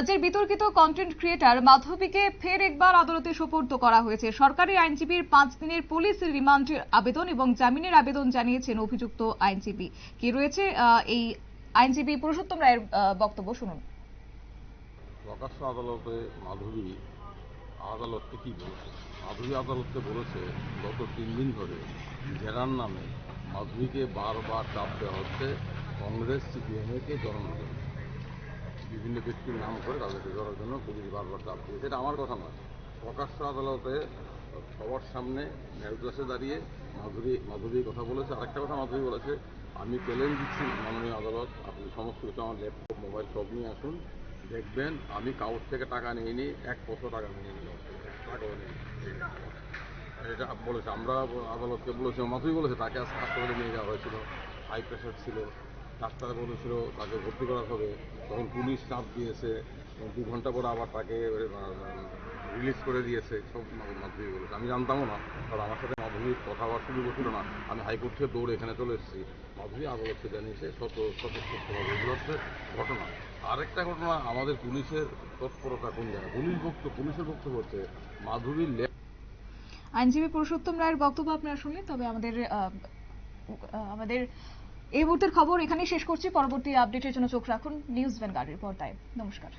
রাজ্যের বিতর্কিত content creator মাধবীকে ফের একবার আদালতে সোপর্দ করা হয়েছে। সরকারি আইনজীবীর পাঁচ দিনের পুলিশ রিমান্ডের আবেদন এবং জামিনের আবেদন জানিয়েছেন অভিযুক্ত আইনজীবী। কি রয়েছে এই আইনজীবী পুরুষোত্তম রায়ের বক্তব্য শুনুন। প্রকাশ্য আদালতে মাধবী আদালতকে কি বলেছে? মাধবী আদালতকে বলেছে, গত তিন দিন ধরে জেরার নামে মাধবীকে বারবার চাপ দেওয়া হচ্ছে কংগ্রেস সিপিএমকে জন্য বিভিন্ন ব্যক্তির নাম করে তাদেরকে জড়ার জন্য পুলিশ বারবার চাপ দিয়েছে। এটা আমার কথা নয়। প্রকাশ্য আদালতে সবার সামনে ন্যায়দাসে দাঁড়িয়ে মাধুরী মাধবী কথা বলেছে। আরেকটা কথা মাধবী বলেছে, আমি চ্যালেঞ্জ দিচ্ছি মাননীয় আদালত। আপনি সমস্ত কিছু আমার ল্যাপটপ, মোবাইল সব নিয়ে আসুন। দেখবেন আমি কাগজ থেকে টাকা নিয়ে নিই এক পয়সা টাকা নিয়ে টাকাও নেই এটা বলেছে। আমরা আদালতকে বলেছি মাধুরী বলেছে, তাকে আজকে হাসপাতালে নিয়ে যাওয়া হয়েছিল। হাই প্রেশার ছিল। ডাক্তার বলেছিল তাকে ভর্তি করা হবে। তখন পুলিশ চাপ দিয়েছে দু ঘণ্টা পরে আবার তাকে রিলিজ করে দিয়েছে। সব বলেছে। আমি জানতামও না, কারণ আমার সাথে মাধুরীর কথাবার্তা শুরু করছিল না। আমি হাইকোর্ট থেকে দৌড়ে এখানে চলে এসেছি। মাধুরী আদালতকে জানিয়েছে শত শত এগুলো হচ্ছে ঘটনা। আরেকটা ঘটনা, আমাদের পুলিশের তৎপরতা কোন জায়গায়? পুলিশ বক্তব্য, পুলিশের বক্তব্য হচ্ছে মাধুরীর আইনজীবী পুরুষোত্তম রায়ের বক্তব্য আপনারা শুনলেন, তবে আমাদের আমাদের এই মুহূর্তের খবর এখানেই শেষ করছি। পরবর্তী আপডেটের জন্য চোখ রাখুন। নিউজ ভ্যানগার্ডের পর্দায়। নমস্কার।